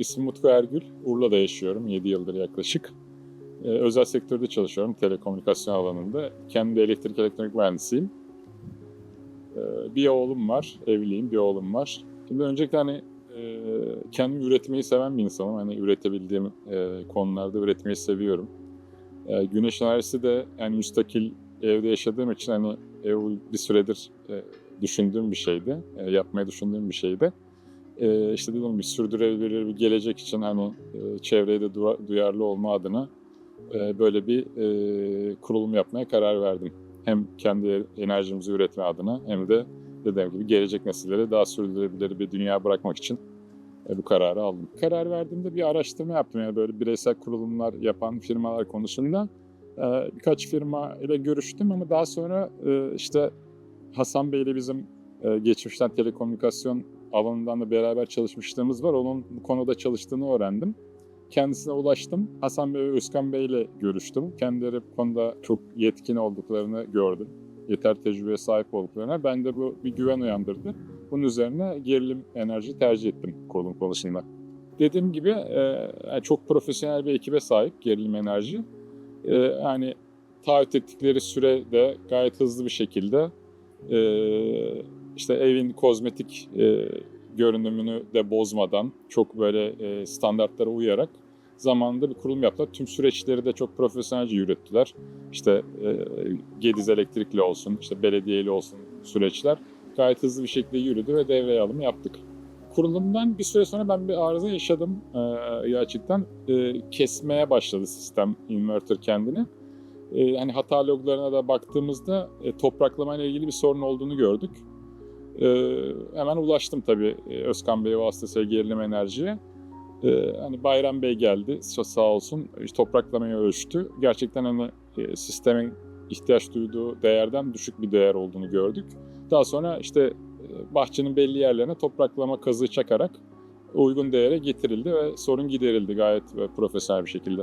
ismim Utku Ergül. Urla'da yaşıyorum 7 yıldır yaklaşık. Ee, özel sektörde çalışıyorum telekomünikasyon alanında. Kendi elektrik elektronik mühendisiyim. Ee, bir oğlum var, evliyim, bir oğlum var. Şimdi öncelikle hani e, kendim üretmeyi seven bir insanım. Hani üretebildiğim e, konularda üretmeyi seviyorum. E, güneş enerjisi de yani müstakil evde yaşadığım için hani ev bir süredir e, düşündüğüm bir şeydi. E, yapmayı düşündüğüm bir şeydi. E, işte dedim bir sürdürülebilir bir gelecek için hani e, çevreye de du- duyarlı olma adına e, böyle bir kurulum yapmaya karar verdim. Hem kendi enerjimizi üretme adına hem de dediğim gibi gelecek nesillere daha sürdürülebilir bir dünya bırakmak için bu kararı aldım. Karar verdiğimde bir araştırma yaptım yani böyle bireysel kurulumlar yapan firmalar konusunda. Birkaç firma ile görüştüm ama daha sonra işte Hasan Bey ile bizim geçmişten telekomünikasyon alanından da beraber çalışmışlığımız var. Onun bu konuda çalıştığını öğrendim. Kendisine ulaştım. Hasan Bey ve Özkan Bey ile görüştüm. Kendileri bu konuda çok yetkin olduklarını gördüm. Yeter tecrübeye sahip olduklarına. Ben de bu bir güven uyandırdı. Bunun üzerine gerilim enerji tercih ettim kolum konusunda. Dediğim gibi e, çok profesyonel bir ekibe sahip gerilim enerji. E, yani taahhüt ettikleri sürede gayet hızlı bir şekilde e, işte evin kozmetik e, görünümünü de bozmadan çok böyle e, standartlara uyarak zamanında bir kurulum yaptılar. Tüm süreçleri de çok profesyonelce yürüttüler. İşte e, Gediz Elektrikli olsun, işte belediyeli olsun süreçler gayet hızlı bir şekilde yürüdü ve devreye alımı yaptık. Kurulumdan bir süre sonra ben bir arıza yaşadım e, gerçekten. E, kesmeye başladı sistem, inverter kendini. E, hani hata loglarına da baktığımızda e, topraklamayla ilgili bir sorun olduğunu gördük. E, hemen ulaştım tabii e, Özkan Bey vasıtasıyla gerilim enerjiye. E, hani Bayram Bey geldi sa- sağ olsun işte topraklamayı ölçtü. Gerçekten hani e, sistemin ihtiyaç duyduğu değerden düşük bir değer olduğunu gördük. Daha sonra işte e, bahçenin belli yerlerine topraklama kazığı çakarak uygun değere getirildi ve sorun giderildi gayet e, profesyonel bir şekilde.